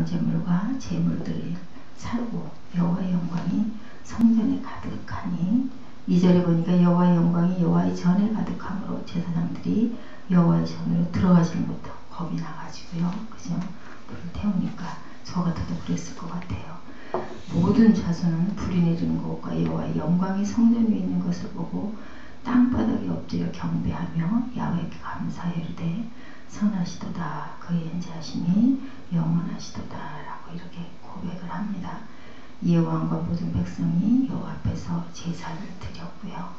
아름다운 제물과 제물들이 살고 여호와의 영광이 성전에 가득하니 이절에 보니까 여호와의 영광이 여호와의 전에 가득함으로 제사장들이 여호와의 전으로 들어가지는 못하고 겁이 나가지고요. 그죠? 불을 태우니까 저 같아도 그랬을 것 같아요. 모든 자손은 불이 내리는 것과 여호와의 영광이 성전 위에 있는 것을 보고 땅바닥에 엎드려 경배하며 야훼께 감사해 이르되 선하시도다 그의 인자하심이 영원하시도다 라고 이렇게 고백을 합니다. 이에 왕과 모든 백성이 여호와 앞에서 제사를 드렸고요.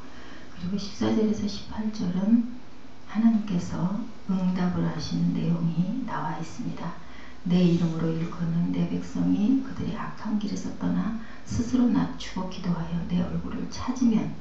그리고 14절에서 18절은 하나님께서 응답을 하시는 내용이 나와 있습니다. 내 이름으로 일컫는 내 백성이 그들의 악한 길에서 떠나 스스로 낮추고 기도하여 내 얼굴을 찾으면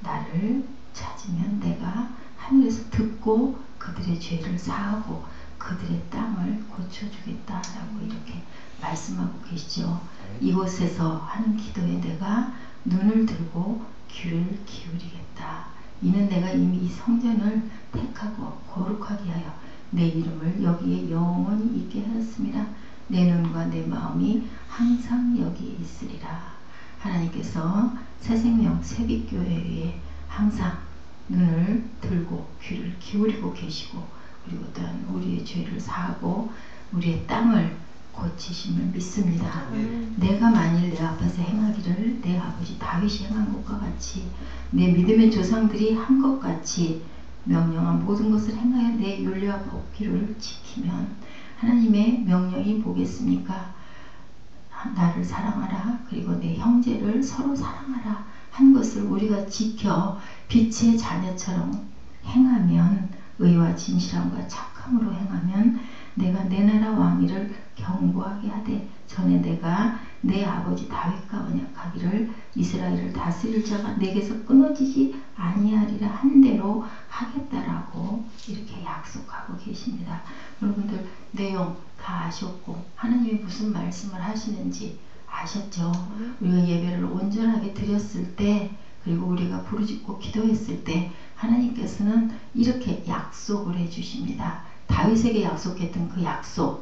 나를 찾으면 내가 하늘에서 듣고 그들의 죄를 사하고 그들의 땅을 고쳐주겠다라고 이렇게 말씀하고 계시죠. 이곳에서 하는 기도에 내가 눈을 들고 귀를 기울이겠다. 이는 내가 이미 이 성전을 택하고 거룩하게 하여 내 이름을 여기에 영원히 있게 하였습니다. 내 눈과 내 마음이 항상 여기에 있으리라. 하나님께서 새생명 새빛교회에 항상 눈을 들고 귀를 기울이고 계시고 그리고 또한 우리의 죄를 사하고 우리의 땅을 고치심을 믿습니다. 네. 내가 만일 내 앞에서 행하기를 내 아버지 다윗이 행한 것과 같이 내 믿음의 조상들이 한 것 같이 명령한 모든 것을 행하여 내 윤리와 법규를 지키면 하나님의 명령이 뭐겠습니까? 나를 사랑하라 그리고 내 형제를 서로 사랑하라 한 것을 우리가 지켜 빛의 자녀처럼 행하면 의와 진실함과 착함으로 행하면 내가 내 나라 왕위를 경고하게 하되 전에 내가 내 아버지 다윗과 언약하기를 이스라엘을 다스릴 자가 내게서 끊어지지 아니하리라 한 대로 하겠다라고 이렇게 약속하고 계십니다. 여러분들 내용 다 아셨고 하나님이 무슨 말씀을 하시는지 아셨죠? 우리가 예배를 온전하게 드렸을 때 그리고 우리가 부르짖고 기도했을 때 하나님께서는 이렇게 약속을 해주십니다. 다윗에게 약속했던 그 약속,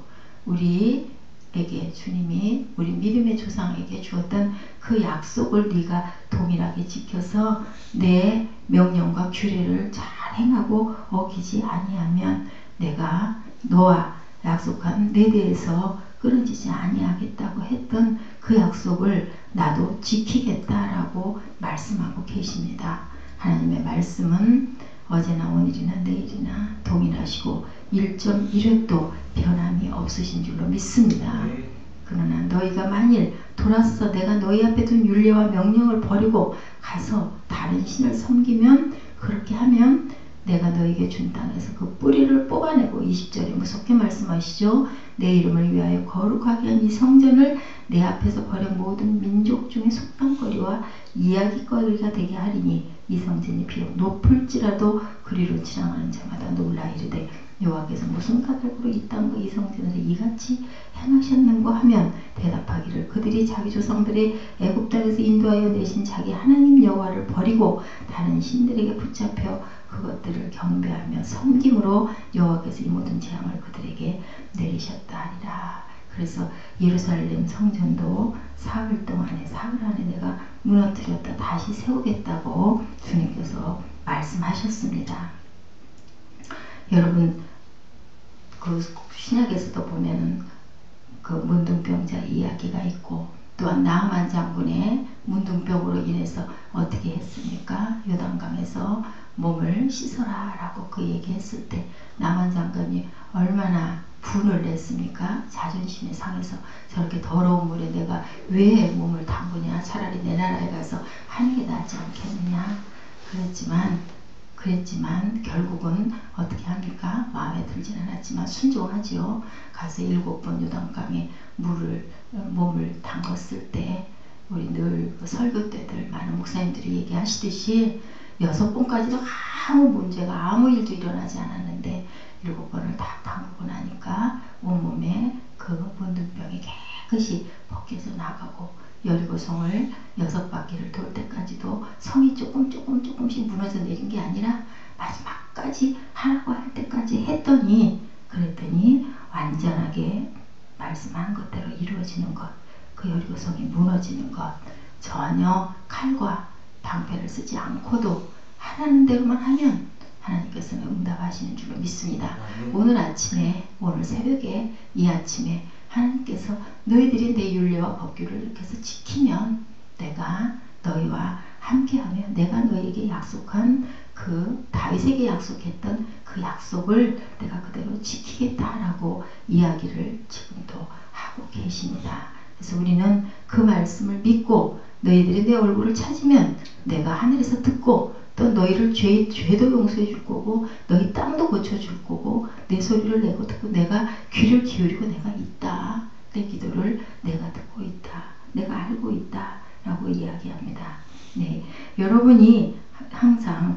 우리에게 주님이 우리 믿음의 조상에게 주었던 그 약속을 네가 동일하게 지켜서 내 명령과 규례를 잘 행하고 어기지 아니하면 내가 너와 약속한 내 대해서 끊어지지 아니하겠다고 했던 그 약속을 나도 지키겠다라고 말씀하고 계십니다. 하나님의 말씀은 어제나 오늘이나 내일이나 동일하시고 1.1획도 변함이 없으신 줄로 믿습니다. 네. 그러나 너희가 만일 돌아서 내가 너희 앞에 둔 윤례와 명령을 버리고 가서 다른 신을 섬기면 그렇게 하면 내가 너에게 준 땅에서 그 뿌리를 뽑아내고 20절에 무섭게 말씀하시죠. 내 이름을 위하여 거룩하게 한 이 성전을 내 앞에서 버린 모든 민족 중에 속담거리와 이야기거리가 되게 하리니 이 성전이 비록 높을지라도 그리로 지나가는 자마다 놀라 이르되 여호와께서 무슨 까닭으로 이 땅과 이 성전을 이같이 행하셨는고 하면 대답하기를 그들이 자기 조상들의 애굽 땅에서 인도하여 내신 자기 하나님 여호와를 버리고 다른 신들에게 붙잡혀 그것들을 경배하며 섬김으로 여호와께서 이 모든 재앙을 그들에게 내리셨다 하리라. 그래서 예루살렘 성전도 사흘 동안에 사흘 안에 내가 무너뜨렸다 다시 세우겠다고 주님께서 말씀하셨습니다. 여러분 그 신약에서도 보면은 그 문둥병자 이야기가 있고 또한 나만 장군의 문둥병으로 인해서 어떻게 했습니까? 요단강에서 몸을 씻어라 라고 그 얘기했을 때 남한 장관이 얼마나 분을 냈습니까? 자존심이 상해서 저렇게 더러운 물에 내가 왜 몸을 담그냐? 차라리 내 나라에 가서 하는 게 낫지 않겠느냐? 그랬지만 그랬지만 결국은 어떻게 합니까? 마음에 들진 않았지만 순종하지요. 가서 일곱 번 요단강에 물을 몸을 담갔을 때 우리 늘그 설교 때들 많은 목사님들이 얘기하시듯이 여섯 번까지도 아무 문제가 아무 일도 일어나지 않았는데 일곱 번을 다 담그고 나니까 온몸에 그 문둥병이 깨끗이 벗겨져 나가고 여리고성을 여섯 바퀴를 돌 때까지도 성이 조금 조금 조금씩 무너져 내린 게 아니라 마지막까지 하라고 할 때까지 했더니 그랬더니 완전하게 말 말씀한 것대로 이루어지는 것, 그 여리고성이 무너지는 것, 전혀 칼과 방패를 쓰지 않고도 하라는 대로만 하면 하나님께서는 응답하시는 줄로 믿습니다. 오늘 아침에, 오늘 새벽에, 이 아침에 하나님께서 너희들이 내 윤례와 법규를 이렇게 해서 지키면 내가 너희와 함께하며 내가 너희에게 약속한 그 다윗에게 약속했던 그 약속을 내가 그대로 지키겠다라고 이야기를 지금도 하고 계십니다. 그래서 우리는 그 말씀을 믿고 너희들이 내 얼굴을 찾으면 내가 하늘에서 듣고 또 너희를 죄, 죄도 용서해 줄 거고 너희 땅도 고쳐 줄 거고 내 소리를 내고 듣고 내가 귀를 기울이고 내가 있다. 내 기도를 내가 듣고 있다. 내가 알고 있다. 라고 이야기합니다. 네. 여러분이 항상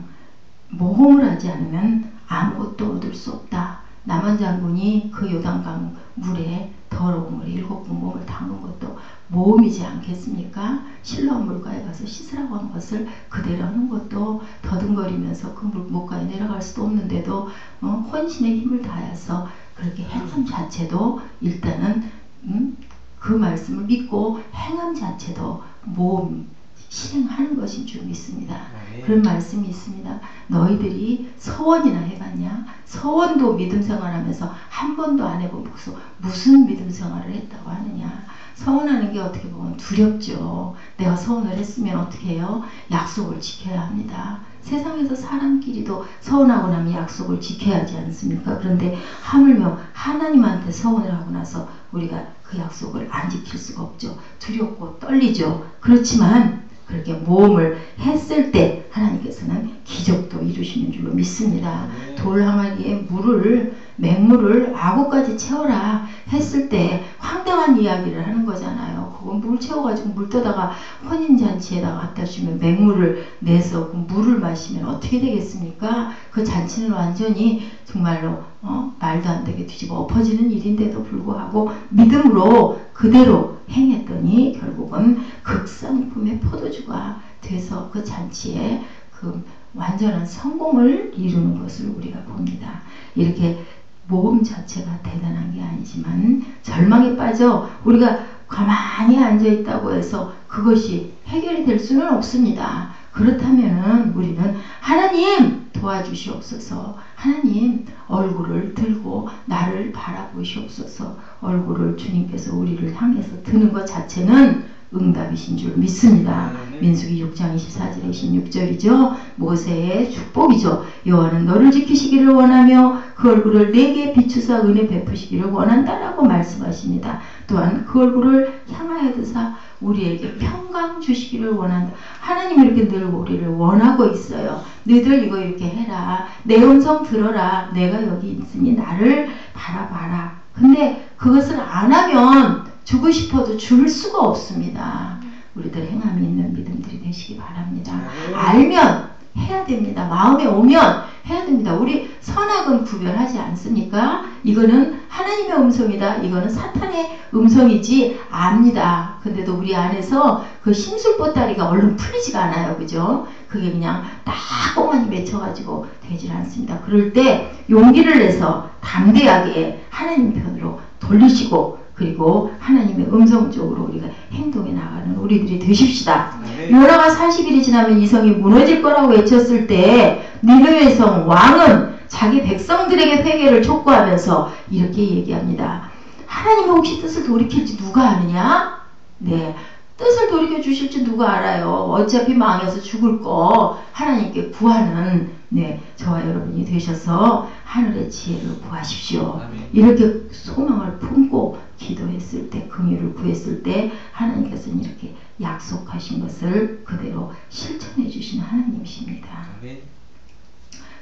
모험을 하지 않으면 아무것도 얻을 수 없다. 남한 장군이 그 요단강 물에 더러움을 일곱 번 몸을 담은 것도 모험이지 않겠습니까? 실로암 물가에 가서 씻으라고 한 것을 그대로 하는 것도 더듬거리면서 그 물가에 내려갈 수도 없는데도 어, 혼신의 힘을 다해서 그렇게 행함 자체도 일단은 음, 그 말씀을 믿고 행함 자체도 모험 실행하는 것인 줄 믿습니다. 네. 그런 말씀이 있습니다. 너희들이 서원이나 해봤냐? 서원도 믿음 생활하면서 한 번도 안 해보고서 무슨 믿음 생활을 했다고 하느냐? 서원하는 게 어떻게 보면 두렵죠. 내가 서원을 했으면 어떻게 해요? 약속을 지켜야 합니다. 세상에서 사람끼리도 서원하고 나면 약속을 지켜야 하지 않습니까? 그런데 하물며 하나님한테 서원을 하고 나서 우리가 그 약속을 안 지킬 수가 없죠. 두렵고 떨리죠. 그렇지만 그렇게 모험을 했을 때 하나님께서는 기적도 이루시는 줄로 믿습니다. 네. 돌 항아리에 물을 맹물을 아구까지 채워라 했을 때 황당한 이야기를 하는 거잖아요. 그건 물 채워가지고 물 떠다가 혼인잔치에다가 갖다 주면 맹물을 내서 그 물을 마시면 어떻게 되겠습니까? 그 잔치는 완전히 정말로 어? 말도 안 되게 뒤집어 엎어지는 일인데도 불구하고 믿음으로 그대로 행했더니 결국은 극상품의 포도주가 돼서 그 잔치에 그 완전한 성공을 이루는 것을 우리가 봅니다. 이렇게 모험 자체가 대단한 게 아니지만 절망에 빠져 우리가 가만히 앉아 있다고 해서 그것이 해결이 될 수는 없습니다. 그렇다면 우리는 하나님 도와주시옵소서 하나님 얼굴을 들고 나를 바라보시옵소서 얼굴을 주님께서 우리를 향해서 드는 것 자체는 응답이신 줄 믿습니다. 네. 민수기 6장 24절 26절이죠. 모세의 축복이죠. 여호와는 너를 지키시기를 원하며 그 얼굴을 내게 비추사 은혜 베푸시기를 원한다라고 말씀하십니다. 또한 그 얼굴을 향하여 드사 우리에게 평강 주시기를 원한다. 하나님 이렇게 늘 우리를 원하고 있어요. 너희들 이거 이렇게 해라. 내 음성 들어라. 내가 여기 있으니 나를 바라봐라. 근데 그것을 안 하면 주고 싶어도 줄 수가 없습니다. 우리들 행함이 있는 믿음들이 되시기 바랍니다. 알면 해야 됩니다. 마음에 오면 해야 됩니다. 우리 선악은 구별하지 않습니까? 이거는 하나님의 음성이다. 이거는 사탄의 음성이지 압니다. 근데도 우리 안에서 그 심술보따리가 얼른 풀리지가 않아요. 그죠? 그게 그냥 딱 꽁하니 맺혀가지고 되질 않습니다. 그럴 때 용기를 내서 담대하게 하나님 편으로 돌리시고 그리고 하나님의 음성 적으로 우리가 행동해 나가는 우리들이 되십시다. 네. 요나가 40일이 지나면 이성이 무너질 거라고 외쳤을 때 니느웨 성 왕은 자기 백성들에게 회개를 촉구하면서 이렇게 얘기합니다. 하나님의 혹시 뜻을 돌이킬지 누가 아느냐? 네. 뜻을 돌이켜 주실지 누가 알아요. 어차피 망해서 죽을 거 하나님께 구하는 네, 저와 여러분이 되셔서 하늘의 지혜를 구하십시오. 이렇게 소망을 품고 기도했을 때, 긍휼을 구했을 때 하나님께서는 이렇게 약속하신 것을 그대로 실천해 주시는 하나님이십니다.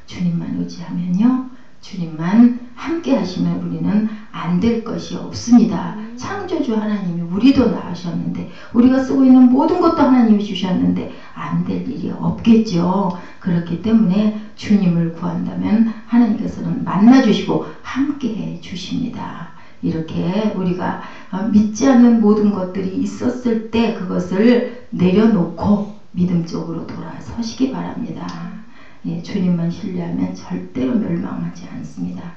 주님만 의지하면요. 주님만 함께 하시면 우리는 안 될 것이 없습니다. 창조주 하나님이 우리도 낳으셨는데 우리가 쓰고 있는 모든 것도 하나님이 주셨는데 안 될 일이 없겠죠. 그렇기 때문에 주님을 구한다면 하나님께서는 만나 주시고 함께 해 주십니다. 이렇게 우리가 어, 믿지 않는 모든 것들이 있었을 때 그것을 내려놓고 믿음 쪽으로 돌아서시기 바랍니다. 예, 주님만 신뢰하면 절대로 멸망하지 않습니다.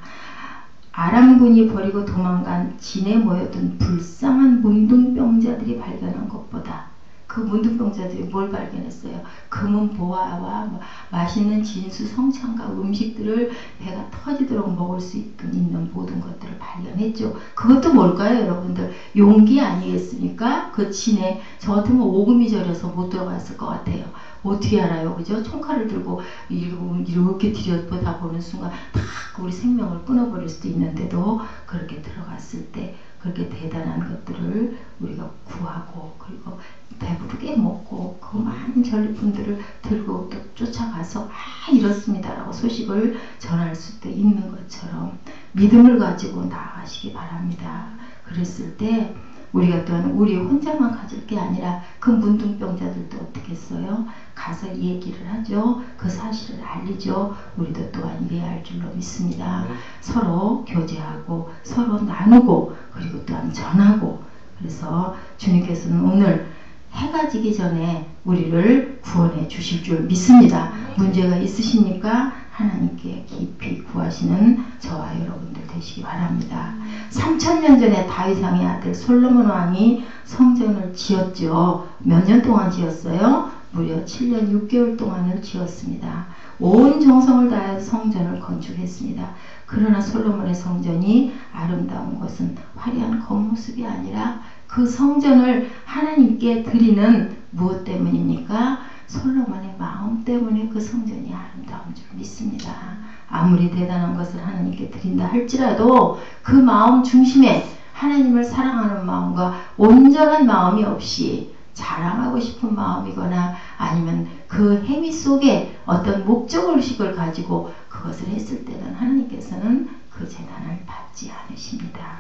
아람군이 버리고 도망간 진에 모여든 불쌍한 문둥병자들이 발견한 것보다 그 문둥병자들이 뭘 발견했어요? 금은 보화와 뭐 맛있는 진수 성찬과 음식들을 배가 터지도록 먹을 수 있는 모든 것들을 발견했죠. 그것도 뭘까요, 여러분들? 용기 아니겠습니까? 그 진에 저 같으면 오금이 저려서 못 들어갔을 것 같아요. 어떻게 알아요, 그죠? 총칼을 들고 이렇게 들여다 보는 순간 다 우리 생명을 끊어버릴 수도 있는데도 그렇게 들어갔을 때 그렇게 대단한 것들을 우리가 구하고 그리고 배부르게 먹고 그 많은 전리품들을 들고 또 쫓아가서 아 이렇습니다라고 소식을 전할 수도 있는 것처럼 믿음을 가지고 나아가시기 바랍니다. 그랬을 때 우리가 또한 우리 혼자만 가질 게 아니라 그 문둥병자들도 어떻게 했어요? 가서 얘기를 하죠. 그 사실을 알리죠. 우리도 또한 이래야 할 줄로 믿습니다. 네. 서로 교제하고 서로 나누고 그리고 또한 전하고 그래서 주님께서는 오늘 해가 지기 전에 우리를 구원해 주실 줄 믿습니다. 문제가 있으십니까? 하나님께 깊이 구하시는 저와 여러분들 되시기 바랍니다. 3천년 전에 다윗왕의 아들 솔로몬 왕이 성전을 지었죠. 몇년 동안 지었어요? 무려 7년 6개월 동안을 지었습니다. 온 정성을 다해 성전을 건축했습니다. 그러나 솔로몬의 성전이 아름다운 것은 화려한 겉모습이 아니라 그 성전을 하나님께 드리는 무엇 때문입니까? 솔로몬의 마음 때문에 그 성전이 아름다운 줄 믿습니다. 아무리 대단한 것을 하나님께 드린다 할지라도 그 마음 중심에 하나님을 사랑하는 마음과 온전한 마음이 없이 자랑하고 싶은 마음이거나 아니면 그 행위 속에 어떤 목적 의식을 가지고 그것을 했을 때는 하나님께서는 그 재단을 받지 않으십니다.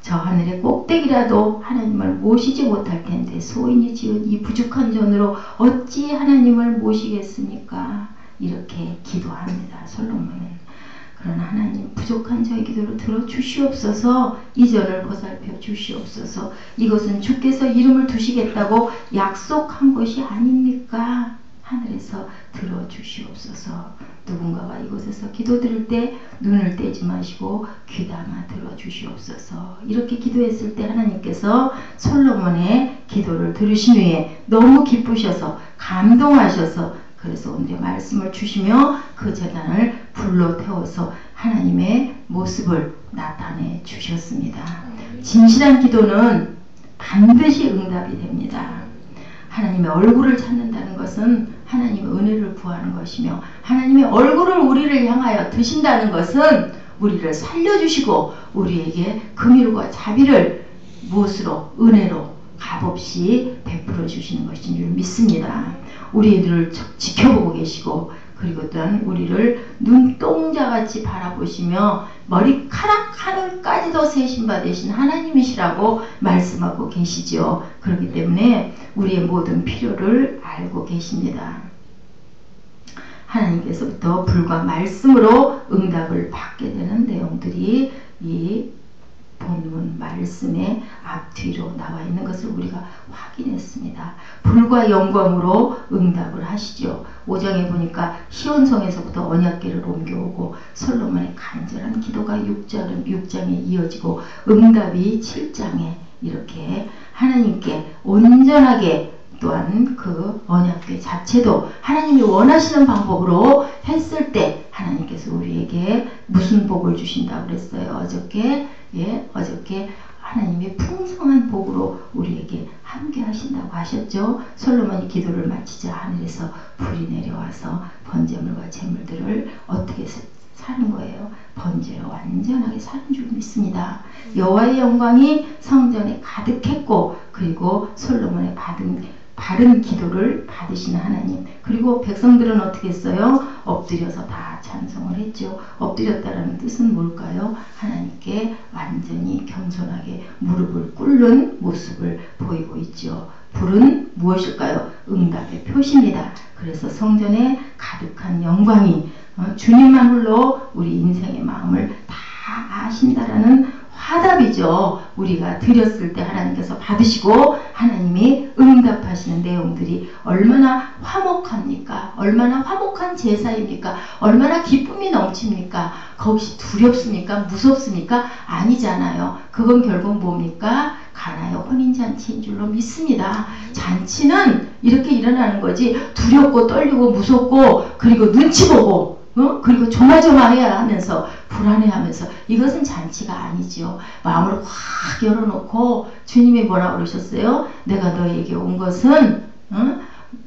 저 하늘의 꼭대기라도 하나님을 모시지 못할 텐데 소인이 지은 이 부족한 전으로 어찌 하나님을 모시겠습니까? 이렇게 기도합니다. 솔로몬은. 그러나 하나님 부족한 저의 기도를 들어 주시옵소서 이 전을 보살펴 주시옵소서 이것은 주께서 이름을 두시겠다고 약속한 것이 아닙니까? 하늘에서 들어주시옵소서. 누군가가 이곳에서 기도 드릴 때 눈을 떼지 마시고 귀담아 들어주시옵소서. 이렇게 기도했을 때 하나님께서 솔로몬의 기도를 들으신 후에 너무 기쁘셔서 감동하셔서 그래서 언제 말씀을 주시며 그 재단을 불러 태워서 하나님의 모습을 나타내 주셨습니다. 진실한 기도는 반드시 응답이 됩니다. 하나님의 얼굴을 찾는다는 것은 하나님의 은혜를 구하는 것이며 하나님의 얼굴을 우리를 향하여 드신다는 것은 우리를 살려주시고 우리에게 금일과 자비를 무엇으로 은혜로 값없이 베풀어 주시는 것인 줄 믿습니다. 우리들을 지켜보고 계시고 그리고 또한 우리를 눈동자같이 바라보시며 머리카락 하늘까지도 세신 바 되신 하나님이시라고 말씀하고 계시죠. 그렇기 때문에 우리의 모든 필요를 알고 계십니다. 하나님께서부터 불과 말씀으로 응답을 받게 되는 내용들이 이 본문 말씀의 앞뒤로 나와 있는 것을 우리가 확인했습니다. 불과 영광으로 응답을 하시죠. 5장에 보니까 시온성에서부터 언약계를 옮겨오고 솔로몬의 간절한 기도가 6장, 6장에 이어지고 응답이 7장에 이렇게 하나님께 온전하게 또한 그 언약궤 자체도 하나님이 원하시는 방법으로 했을 때 하나님께서 우리에게 무슨 복을 주신다고 그랬어요. 어저께 예, 어저께 하나님의 풍성한 복으로 우리에게 함께 하신다고 하셨죠. 솔로몬이 기도를 마치자 하늘에서 불이 내려와서 번제물과 제물들을 어떻게 사는 거예요. 번제로 완전하게 사는 줄 믿습니다. 여호와의 영광이 성전에 가득했고 그리고 솔로몬의 받은 바른 기도를 받으시는 하나님 그리고 백성들은 어떻게 했어요? 엎드려서 다 찬송을 했죠. 엎드렸다라는 뜻은 뭘까요? 하나님께 완전히 겸손하게 무릎을 꿇는 모습을 보이고 있죠. 불은 무엇일까요? 응답의 표시입니다. 그래서 성전에 가득한 영광이 어, 주님만 홀로 우리 인생의 마음을 다 아신다라는 화답이죠. 우리가 드렸을 때 하나님께서 받으시고 하나님이 응답하시는 내용들이 얼마나 화목합니까? 얼마나 화목한 제사입니까? 얼마나 기쁨이 넘칩니까? 거기서 두렵습니까? 무섭습니까? 아니잖아요. 그건 결국 뭡니까? 가나요 혼인잔치인 줄로 믿습니다. 잔치는 이렇게 일어나는 거지 두렵고 떨리고 무섭고 그리고 눈치 보고 어? 그리고 조마조마해야 하면서 불안해하면서 이것은 잔치가 아니지요. 마음을 확 열어놓고 주님이 뭐라 그러셨어요? 내가 너에게 온 것은 어?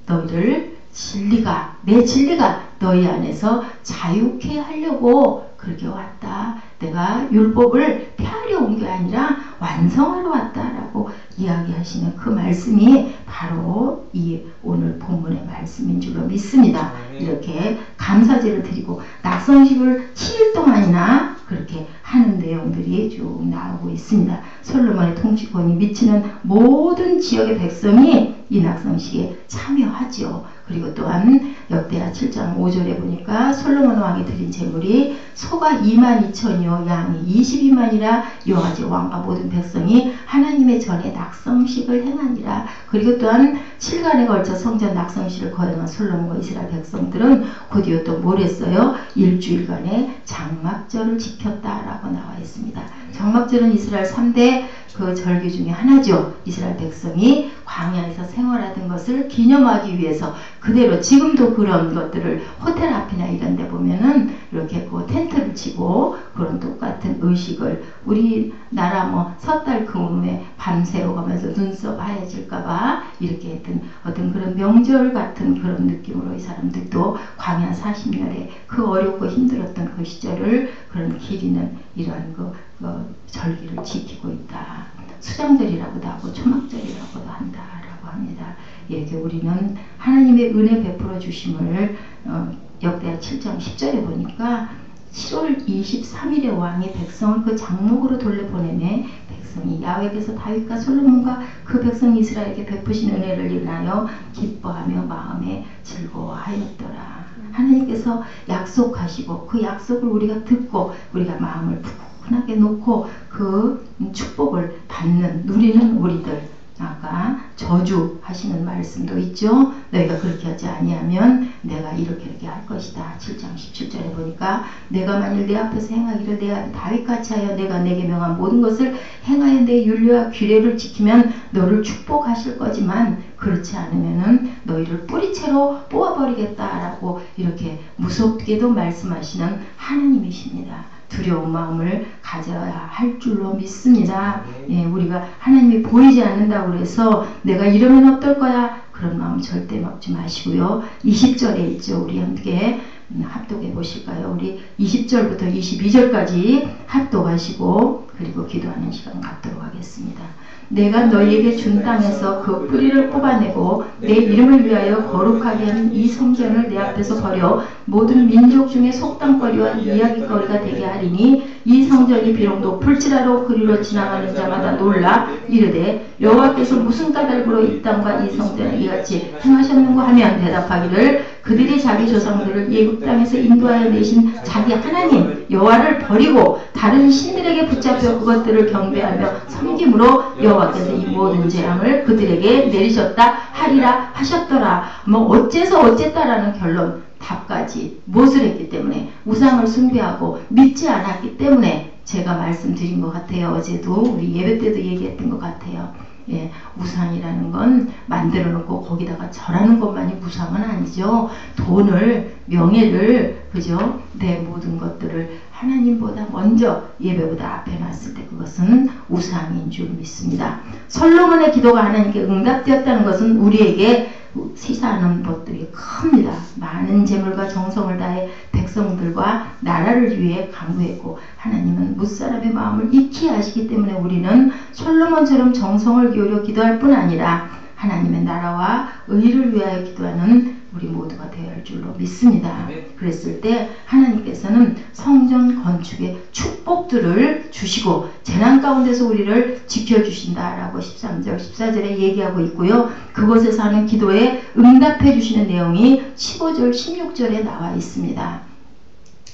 너희를 진리가 내 진리가 너희 안에서 자유케 하려고 그렇게 왔다. 내가 율법을 폐하려 온 게 아니라 완성하러 왔다라고 이야기하시는 그 말씀이 바로 이 오늘 본문의 말씀인 줄로 믿습니다. 이렇게 감사제를 드리고 낙성식을 7일 동안이나 그렇게 하는 내용들이 쭉 나오고 있습니다. 솔로몬의 통치권이 미치는 모든 지역의 백성이 이 낙성식에 참여하지요. 그리고 또한 역대하 7장 5절에 보니까 솔로몬 왕이 드린 재물이 소가 2만 2천이요 양이 22만이라 여호와제 왕과 모든 백성이 하나님의 전에 낙성식을 행하니라 그리고 또한 7간에 걸쳐 성전 낙성식을 거행한 솔로몬과 이스라엘 백성들은 곧이어 또 뭘 했어요 일주일간의 장막절을 지켰다라고 나와 있습니다. 장막절은 이스라엘 3대 그 절기 중에 하나죠. 이스라엘 백성이 광야에서 생활하던 것을 기념하기 위해서 그대로 지금도 그런 것들을 호텔 앞이나 이런 데 보면은 이렇게 그 텐트를 치고 그런 똑같은 의식을 우리나라 뭐 섣달 금음에 밤새워 가면서 눈썹 하얘질까봐 이렇게 했던 어떤 그런 명절 같은 그런 느낌으로 이 사람들도 광야 40년에 그 어렵고 힘들었던 그 시절을 그런 기리는 이러한 그, 그 절기를 지키고 있다. 수장절이라고도 하고 초막절이라고도 한다라고 합니다. 이렇게 우리는 하나님의 은혜 베풀어 주심을 어, 역대하 7장 10절에 보니까 7월 23일에 왕이 백성을 그 장목으로 돌려보내매 백성이 야외에서 다윗과 솔로몬과 그 백성 이스라엘에게 베푸신 은혜를 인하여 기뻐하며 마음에 즐거워하였더라. 하나님께서 약속하시고 그 약속을 우리가 듣고 우리가 마음을 푸 근하게 놓고 그 축복을 받는 누리는 우리들 아까 저주 하시는 말씀도 있죠. 너희가 그렇게 하지 아니하면 내가 이렇게 이렇게 할 것이다. 7장 17절에 보니까 내가 만일 내 앞에서 행하기를 내 다윗같이 하여 내가 내게 명한 모든 것을 행하여 내 윤례와 규례를 지키면 너를 축복하실 거지만 그렇지 않으면은 너희를 뿌리채로 뽑아버리겠다라고 이렇게 무섭게도 말씀하시는 하나님이십니다. 두려운 마음을 가져야 할 줄로 믿습니다. 예, 우리가 하나님이 보이지 않는다고 해서 내가 이러면 어떨 거야? 그런 마음 절대 먹지 마시고요. 20절에 있죠. 우리 함께 음, 합독해 보실까요? 우리 20절부터 22절까지 합독하시고 그리고 기도하는 시간 갖도록 하겠습니다. 내가 너희에게 준 땅에서 그 뿌리를 뽑아내고 내 이름을 위하여 거룩하게 하는 이 성전을 내 앞에서 버려 모든 민족 중에 속담거리와 이야기거리가 되게 하리니 이 성전이 비록 높을지라도 그리로 지나가는 자마다 놀라 이르되 여호와께서 무슨 까닭으로 이 땅과 이 성전을 이같이 행하셨는고 하면 대답하기를 그들이 자기 조상들을 예국 땅에서 인도하여 내신 자기 하나님 여호와를 버리고 다른 신들에게 붙잡혀 그것들을 경배하며 섬김으로 여호와께서 이 모든 재앙을 그들에게 내리셨다 하리라 하셨더라. 뭐 어째서 어쨌다라는 결론 답까지 무엇을 했기 때문에 우상을 숭배하고 믿지 않았기 때문에 제가 말씀드린 것 같아요. 어제도 우리 예배 때도 얘기했던 것 같아요. 예, 우상이라는 건 만들어 놓고 거기다가 절하는 것만이 우상은 아니죠. 돈을, 명예를, 그죠? 내 모든 것들을 하나님보다 먼저 예배보다 앞에 놨을 때 그것은 우상인 줄 믿습니다. 솔로몬의 기도가 하나님께 응답되었다는 것은 우리에게 시사하는 것들이 큽니다. 많은 재물과 정성을 다해 백성들과 나라를 위해 강구했고 하나님은 무사람의 마음을 익히 아시기 때문에 우리는 솔로몬처럼 정성을 기울여 기도할 뿐 아니라 하나님의 나라와 의를 위하여 기도하는 우리 모두가 되어야 할 줄로 믿습니다. 그랬을 때 하나님께서는 성전 건축의 축복들을 주시고 재난 가운데서 우리를 지켜주신다라고 13절, 14절에 얘기하고 있고요. 그곳에서 하는 기도에 응답해 주시는 내용이 15절, 16절에 나와 있습니다.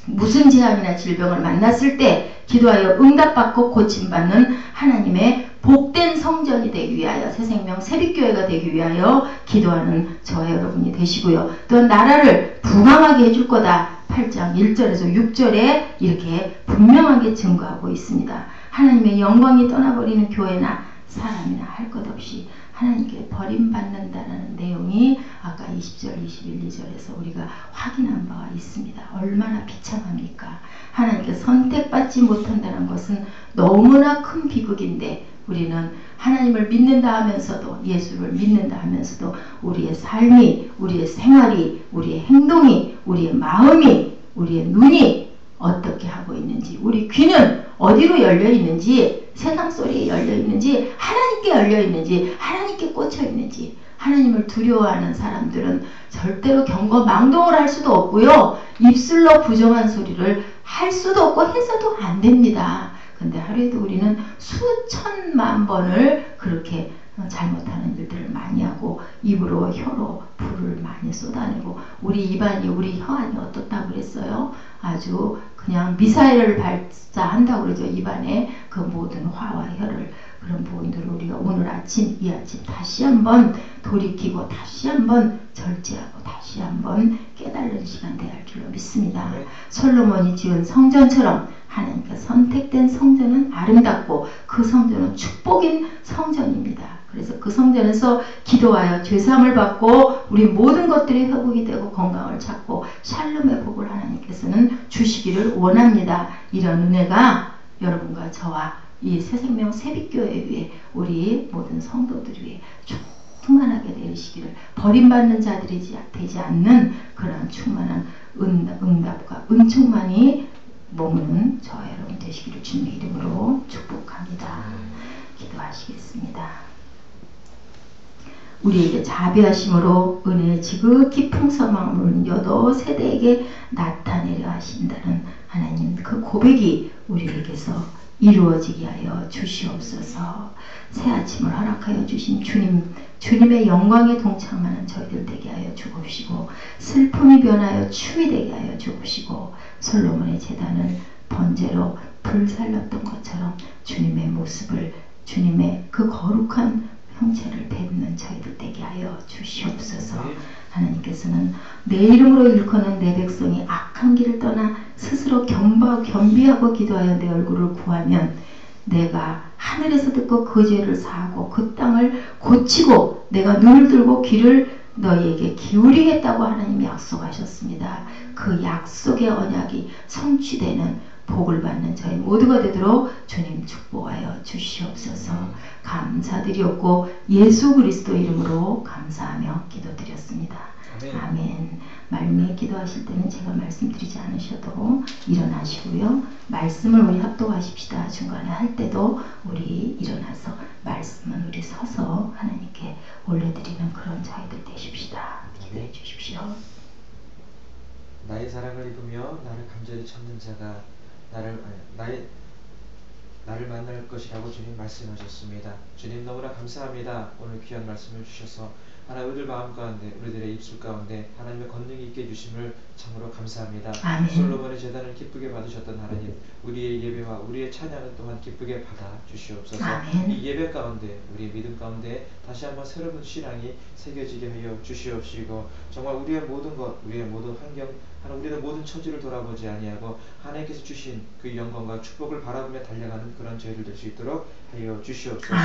무슨 재앙이나 질병을 만났을 때 기도하여 응답받고 고침받는 하나님의 복된 성전이 되기 위하여 새 생명 새빛교회가 되기 위하여 기도하는 저와 여러분이 되시고요. 또한 나라를 부강하게 해줄 거다. 8장 1절에서 6절에 이렇게 분명하게 증거하고 있습니다. 하나님의 영광이 떠나버리는 교회나 사람이나 할 것 없이 하나님께 버림받는다는 내용이 아까 20절, 21, 2절에서 우리가 확인한 바가 있습니다. 얼마나 비참합니까? 하나님께 선택받지 못한다는 것은 너무나 큰 비극인데 우리는 하나님을 믿는다 하면서도 예수를 믿는다 하면서도 우리의 삶이, 우리의 생활이, 우리의 행동이, 우리의 마음이, 우리의 눈이 어떻게 하고 있는지, 우리 귀는 어디로 열려 있는지, 세상 소리에 열려 있는지, 하나님께 열려 있는지, 하나님께 꽂혀 있는지, 하나님을 두려워하는 사람들은 절대로 경거 망동을 할 수도 없고요. 입술로 부정한 소리를 할 수도 없고 해서도 안 됩니다. 근데 하루에도 우리는 수천만 번을 그렇게 잘못하는 일들을 많이 하고 입으로 혀로 불을 많이 쏟아내고 우리 입안이 우리 혀안이 어떻다고 그랬어요? 아주 그냥 미사일을 발사한다고 그러죠. 입안에 그 모든 화와 혀를 그런 부분들을 우리가 오늘 아침 이 아침 다시 한번 돌이키고 다시 한번 절제하고 다시 한번 깨달는 시간 되할 줄로 믿습니다. 네. 솔로몬이 지은 성전처럼 하나님께 선택된 성전은 아름답고 그 성전은 축복인 성전입니다. 그래서 그 성전에서 기도하여 죄사함을 받고 우리 모든 것들이 회복이 되고 건강을 찾고 샬롬의 복을 하나님께서는 주시기를 원합니다. 이런 은혜가 여러분과 저와 이 새생명 새빛교회 위에 우리 모든 성도들 위해 충만하게 내리시기를 버림받는 자들이 되지 않는 그런 충만한 응답 과 은총만이 머무는 저와 여러분 되시기를 주님의 이름으로 축복합니다. 기도하시겠습니다. 우리에게 자비하심으로 은혜의 지극히 풍성함을 여도 세대에게 나타내려 하신다는 하나님 그 고백이 우리에게서 이루어지게 하여 주시옵소서. 새 아침을 허락하여 주신 주님, 주님의 영광에 동참하는 저희들 되게 하여 주옵시고 슬픔이 변하여 추위 되게 하여 주옵시고 솔로몬의 재단을 번제로 불살렸던 것처럼 주님의 모습을 주님의 그 거룩한 형체를 뵙는 저희들 되게 하여 주시옵소서. 하나님께서는 내 이름으로 일컫는 내 백성이 악한 길을 떠나 스스로 겸바, 겸비하고 기도하여 내 얼굴을 구하면 내가 하늘에서 듣고 그 죄를 사하고 그 땅을 고치고 내가 눈을 들고 귀를 너희에게 기울이겠다고 하나님이 약속하셨습니다. 그 약속의 언약이 성취되는 복을 받는 저희 모두가 되도록 주님 축복하여 주시옵소서 감사드렸고 예수 그리스도 이름으로 감사하며 기도드렸습니다. 아멘. 아멘. 말미에 기도하실 때는 제가 말씀드리지 않으셔도 일어나시고요. 말씀을 우리 합독하십시다. 중간에 할 때도 우리 일어나서 말씀은 우리 서서 하나님께 올려드리는 그런 저희들 되십시다. 기도해 주십시오. 나의 사랑을 입으며 나를 간절히 찾는 자가 나를 나의 나를 만날 것이라고 주님 말씀하셨습니다. 주님 너무나 감사합니다. 오늘 귀한 말씀을 주셔서 하나님 우리들 마음 가운데 우리들의 입술 가운데 하나님의 권능이 있게 해주심을 참으로 감사합니다. 아멘. 솔로몬의 재단을 기쁘게 받으셨던 하나님 우리의 예배와 우리의 찬양을 또한 기쁘게 받아 주시옵소서. 아멘. 이 예배 가운데 우리의 믿음 가운데 다시 한번 새로운 신앙이 새겨지게 하여 주시옵시고 정말 우리의 모든 것 우리의 모든 환경 우리는 모든 처지를 돌아보지 아니하고 하나님께서 주신 그 영광과 축복을 바라보며 달려가는 그런 저희들 될수 있도록 하여 주시옵소서.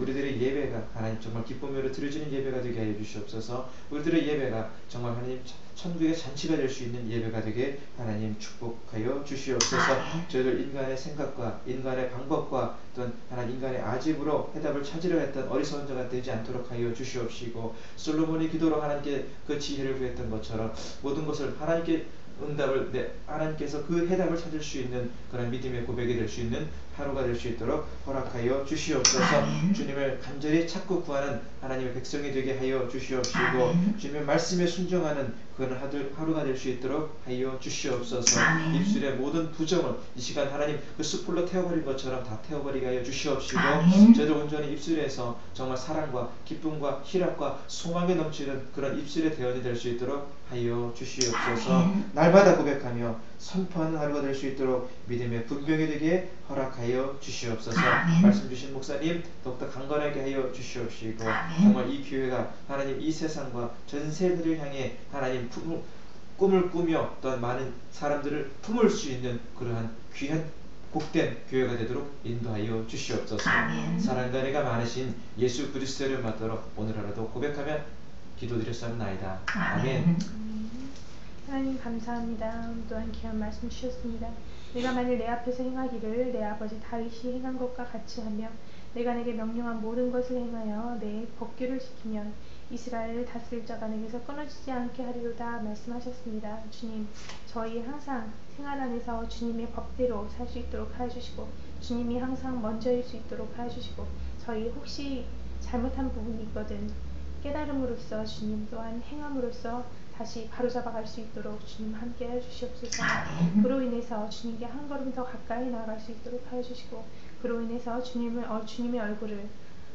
우리들의 예배가 하나님 정말 기쁨으로 드려지는 예배가 되게 하여 주시옵소서. 우리들의 예배가 정말 하나님 천국의 잔치가 될 수 있는 예배가 되게 하나님 축복하여 주시옵소서. 저희들 인간의 생각과 인간의 방법과 또는 하나님 인간의 아집으로 해답을 찾으려 했던 어리석은 자가 되지 않도록 하여 주시옵시고 솔로몬이 기도로 하나님께 그 지혜를 구했던 것처럼 모든 것을 하나님께 응답을 내 하나님께서 그 해답을 찾을 수 있는 그런 믿음의 고백이 될 수 있는 하루가 될 수 있도록 허락하여 주시옵소서. 아멘. 주님을 간절히 찾고 구하는 하나님의 백성이 되게 하여 주시옵시고 아멘. 주님의 말씀에 순종하는 그런 하루가 될 수 있도록 하여 주시옵소서. 아멘. 입술의 모든 부정을 이 시간 하나님 그 숯불로 태워버린 것처럼 다 태워버리게 하여 주시옵시고 저들 온전히 입술에서 정말 사랑과 기쁨과 희락과 소망에 넘치는 그런 입술의 대원이 될 수 있도록 하여 주시옵소서. 날마다 고백하며 선포하는 하루가 될 수 있도록 믿음의 분명히 되게 허락하여 주시옵소서. 아멘. 말씀 주신 목사님 더욱더 강건하게 하여 주시옵시고 아멘. 정말 이 교회가 하나님 이 세상과 전 세대를 향해 하나님 품, 꿈을 꾸며 또한 많은 사람들을 품을 수 있는 그러한 귀한 복된 교회가 되도록 인도하여 주시옵소서. 사랑과 은혜가 많으신 예수 그리스도를 받도록 오늘 하루도 고백하며 기도드렸사옵나이다. 아멘. 아멘. 하나님 감사합니다. 또한 귀한 말씀 주셨습니다. 내가 만일 내 앞에서 행하기를 내 아버지 다윗이 행한 것과 같이 하며 내가 내게 명령한 모든 것을 행하여 내 법규를 지키면 이스라엘을 다스릴 자가 내게서 끊어지지 않게 하리로다 말씀하셨습니다. 주님, 저희 항상 생활 안에서 주님의 법대로 살 수 있도록 하여 주시고 주님이 항상 먼저일 수 있도록 하여 주시고 저희 혹시 잘못한 부분이 있거든 깨달음으로써 주님 또한 행함으로써 다시 바로잡아갈 수 있도록 주님 함께 해 주시옵소서. 아멘. 그로 인해서 주님께 한 걸음 더 가까이 나아갈 수 있도록 하여 주시고 그로 인해서 주님을 어, 주님의 얼굴을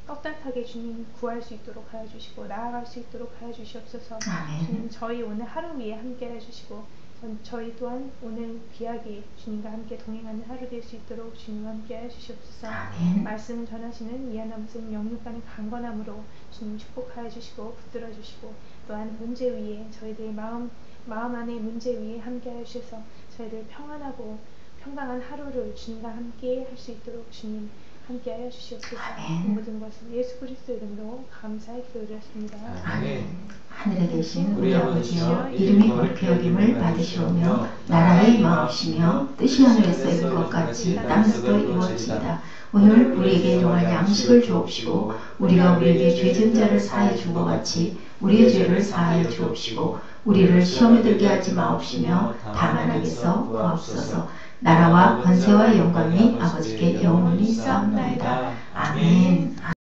떳떳하게 주님 구할 수 있도록 하여 주시고 나아갈 수 있도록 하여 주시옵소서. 주님 저희 오늘 하루 위에 함께 해 주시고 전- 저희 또한 오늘 귀하게 주님과 함께 동행하는 하루 될 수 있도록 주님 함께 해주시옵소서. 아멘. 말씀 전하시는 이하나 목사님 영육간의 강건함으로 주님 축복하여 주시고 붙들어 주시고 또한 문제 위에 저희들 마음 마음 안의 문제 위에 함께 하셔서 저희들 평안하고 평강한 하루를 주님과 함께 할 수 있도록 주님 함께 하여 주시옵소서. 아멘. 이 모든 것을 예수 그리스도 이름으로 감사히 기도드렸습니다. 아멘. 하늘에 계신 우리 아버지여, 이름이 거룩히 여김을 받으시오며 나라의 마옵시며 뜻이 하늘에서 이룬 것 같이 땅에서도 이루어지이다. 오늘 우리에게 일용할 양식을 주옵시고 우리가 우리에게 죄진 자를 사하여 준것 같이 우리의 죄를 사하여 주옵시고 우리를 시험에 들게 하지 마옵시며 다만 악에서 구하옵소서 나라와 권세와 영광이 아버지께 영원히 싸움나이다. 아멘.